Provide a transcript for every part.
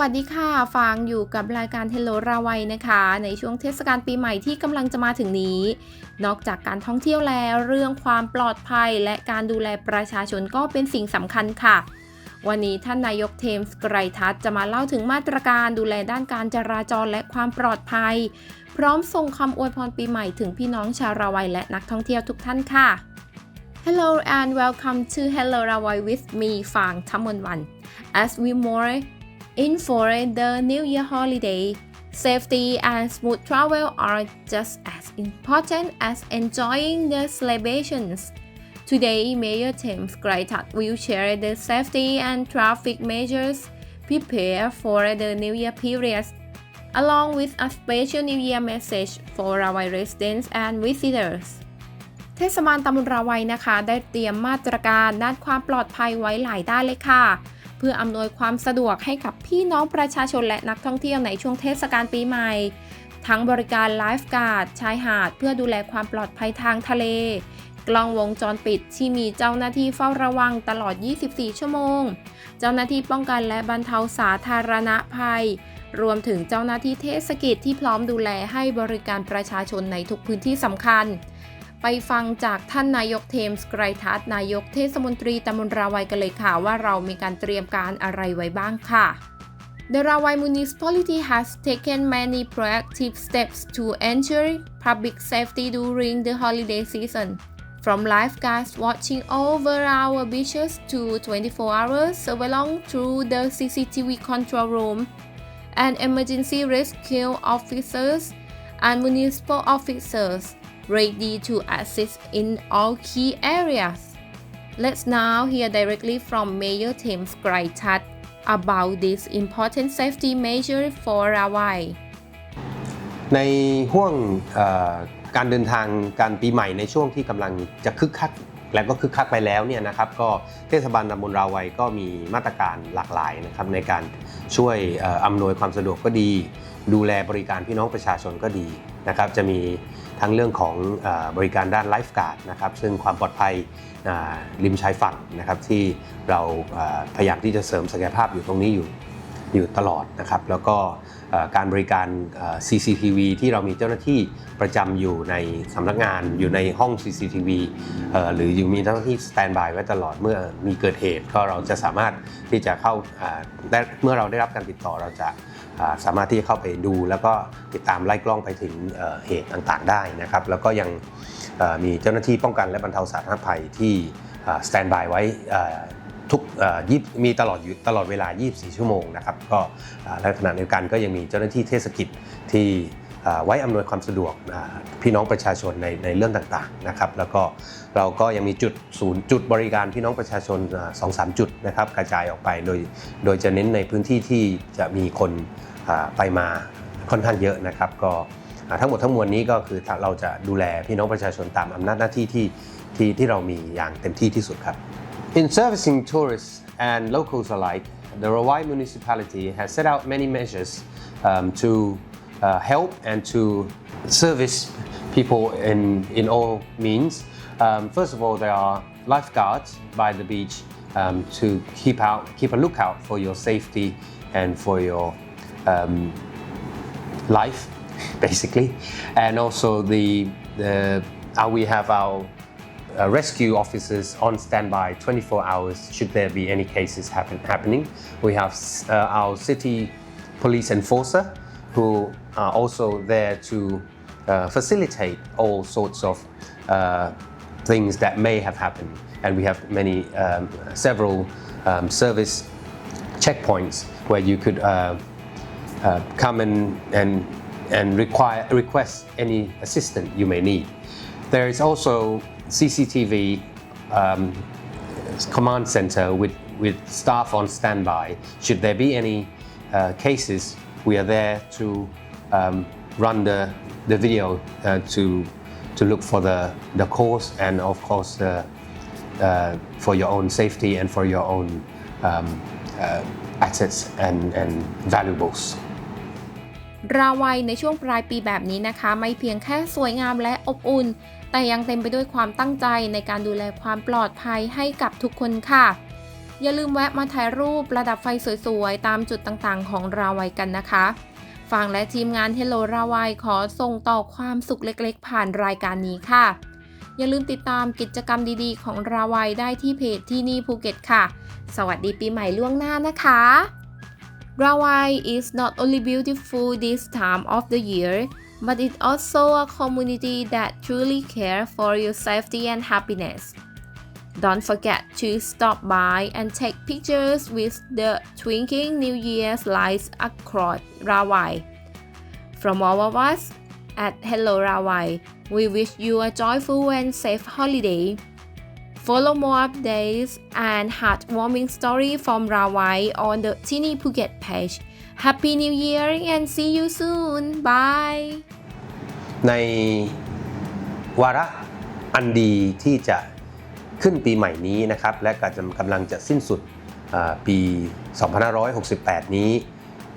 วัสดีค่ะ ฟางอยู่กับรายการ Hello ราวัยนะคะ ในช่วงเทศกาลปีใหม่ที่กำลังจะมาถึงนี้ นอกจากการท่องเที่ยวแล้ว เรื่องความปลอดภัยและการดูแลประชาชนก็เป็นสิ่งสำคัญค่ะ วันนี้ท่านนายกเทมส์ไกรทัศน์จะมาเล่าถึงมาตรการดูแลด้านการจราจรและความปลอดภัย พร้อมส่งคำอวยพรปีใหม่ถึงพี่น้องชาวราวัยและนักท่องเที่ยวทุกท่านค่ะ Hello and welcome to Hello Rawai with me ฟางทัมมนวัน as we more in for the New Year holiday safety and smooth travel are just as important as enjoying the celebrations Today, Mayor Thames Graitat will share the safety and traffic measures prepare for the New Year period, along with a special New Year message for our residents and visitors. เทศบาลตำบลราวัยนะคะ ได้เตรียมมาตรการด้านความปลอดภัยไว้หลายด้านเลยค่ะ เ พื่ออำนวยความสะดวกให้กับพี่น้องประชาชนและนักท่องเที่ยวในช่วงเทศกาลปีใหม่ ทั้งบริการไลฟ์การ์ดชายหาด เพื่อดูแลความปลอดภัยทางทะเล กล้องวงจรปิดที่มีเจ้าหน้าที่เฝ้าระวังตลอด 24 ชั่วโมง เจ้าหน้าที่ป้องกันและบรรเทาสาธารณภัย รวมถึงเจ้าหน้าที่เทศกิจที่พร้อมดูแลให้บริการประชาชนในทุกพื้นที่สำคัญ ไปฟังจากท่านนายกเทมส์ไกรทัศน์นายกเทศมนตรีตำบลราวัยกันเลยค่ะว่าเรามีการเตรียมการอะไรไว้บ้างค่ะ The Rawai municipality has taken many proactive steps to ensure public safety during the holiday season. From lifeguards watching over our beaches to 24-hour surveillance through the CCTV control room, and emergency rescue officers and municipal officers ready to assist in all key areas. Let's now hear directly from Mayor Tim Skraitat about this important safety measure for Rawai. ในห่วงการเดินทางการปีใหม่ในช่วงที่กำลังจะคึกคักและก็คึกคักไปแล้วเนี่ยนะครับก็เทศบาลตำบลราวัยก็มีมาตรการหลากหลายนะครับในการช่วยอำนวยความสะดวกก็ดี ดูแลบริการพี่น้องประชาชนก็ดีนะครับจะมีทั้งเรื่องของอบริการด้านไลฟ์การ์ดนะครับซึ่งความปลอดภัยริมชายฝั่งนะครับที่เราพยายามที่จะเสริมศักยภาพอยู่ตรงนี้อยู่อยู่ตลอดนะครับ แล้วก็ การบริการ CCTV ที่เรามีเจ้าหน้าที่ประจำอยู่ในสำนักงานอยู่ในห้อง CCTV หรืออยู่มีเจ้าหน้าที่สแตนบายไว้ตลอดเมื่อมีเกิดเหตุก็เราจะสามารถที่จะเข้าเมื่อเราได้รับการติดต่อเราจะสามารถที่จะเข้าไปดู แล้วก็ติดตามไล่กล้องไปถึงเหตุต่างๆ ได้นะครับ แล้วก็ยังมีเจ้าหน้าที่ป้องกันและบรรเทาสาธารณภัยที่สแตนบายไว้ ทุกยีมีตลอดอยู่ตลอดเวลา 24 ชั่วโมงนะครับก็และขณะเดียวกันก็ยังมีเจ้าหน้าที่เทศกิจที่ไว้อำนวยความสะดวกพี่น้องประชาชนในในเรื่องต่างๆนะครับแล้วก็เราก็ยังมีจุดศูนย์จุดบริการพี่น้องประชาชนสองสามจุดนะครับกระจายออกไปโดยโดยจะเน้นในพื้นที่ที่จะมีคนไปมาค่อนข้างเยอะนะครับ ก็ทั้งหมดทั้งมวลนี้ก็คือเราจะดูแลพี่น้องประชาชนตามอำนาจหน้าที่ที่ที่ที่เรามีอย่างเต็มที่ที่สุดครับ In servicing tourists and locals alike, the Rawai municipality has set out many measures um, to uh, help and to service people in, in all means. Um, first of all, there are lifeguards by the beach um, to keep out, keep a lookout for your safety and for your um, life, basically. And also the, the uh, we have our uh, rescue officers on standby 24 hours should there be any cases happen, happening. We have uh, our city police enforcer who are also there to uh, facilitate all sorts of uh, things that may have happened. And we have many, um, several um, service checkpoints where you could uh, uh, come and, and, and require, request any assistance you may need. There is also CCTV um, command center with, with staff on standby. Should there be any uh, cases, we are there to um, run the, the video uh, to, to look for the, the cause and of course the, uh, for your own safety and for your own um, uh, assets and, and valuables. ราวัยในช่วงปลายปีแบบนี้นะคะ ไม่เพียงแค่สวยงามและอบอุ่น แต่ยังเต็มไปด้วยความตั้งใจในการดูแลความปลอดภัยให้กับทุกคนค่ะ อย่าลืมแวะมาถ่ายรูปประดับไฟสวยๆ ตามจุดต่างๆ ของราวัยกันนะคะฟังและทีมงาน Hello ราวัยขอส่งต่อความสุขเล็กๆ ผ่านรายการนี้ค่ะ อย่าลืมติดตามกิจกรรมดีๆ ของราวัยได้ที่เพจที่นี่ภูเก็ตค่ะ สวัสดีปีใหม่ล่วงหน้านะคะ Rawai is not only beautiful this time of the year, but it's also a community that truly cares for your safety and happiness. Don't forget to stop by and take pictures with the twinkling New Year's lights across Rawai. From all of us at Hello Rawai, we wish you a joyful and safe holiday. Follow more updates and heartwarming story from Rawai on the Tini Phuket page. Happy New Year and see you soon. Bye. ในวาระอันดีที่จะขึ้นปีใหม่นี้นะครับ และกำลังกำลังจะสิ้นสุดอ่าปี 2568 นี้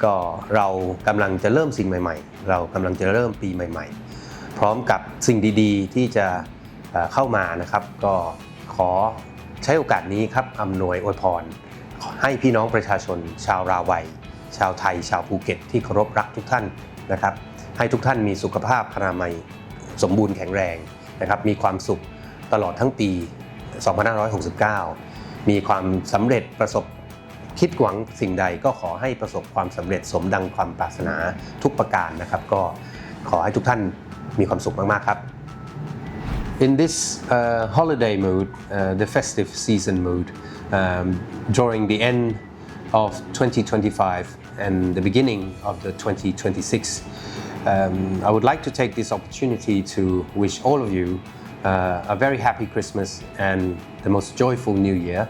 ก็เรากำลังจะเริ่มสิ่งใหม่ ๆ เรากำลังจะเริ่มปีใหม่ ๆ พร้อมกับสิ่งดี ๆ ที่จะเข้ามานะครับ ก็ ขอใช้โอกาสนี้ครับอำนวยอวยพร ให้พี่น้องประชาชน ชาวราวัย ชาวไทย ชาวภูเก็ต ที่เคารพรักทุกท่านนะครับ ให้ทุกท่านมีสุขภาพพนามัยสมบูรณ์แข็งแรงนะครับ มีความสุขตลอดทั้งปี 2569 มีความสำเร็จประสบคิดหวังสิ่งใดก็ขอให้ประสบความสำเร็จสมดังความปรารถนาทุกประการนะครับ ก็ขอให้ทุกท่านมีความสุขมาก ๆ ครับ In this uh, holiday mood, uh, the festive season mood, um, during the end of 2025 and the beginning of the 2026, um, I would like to take this opportunity to wish all of you uh, a very happy Christmas and the most joyful New Year.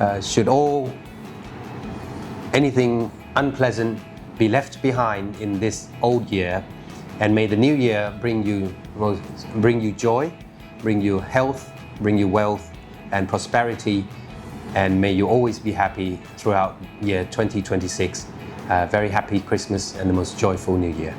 Uh, should all anything unpleasant be left behind in this old year and may the new year bring you bring you joy bring you health bring you wealth and prosperity and may you always be happy throughout year 2026 uh, very happy christmas and the most joyful new year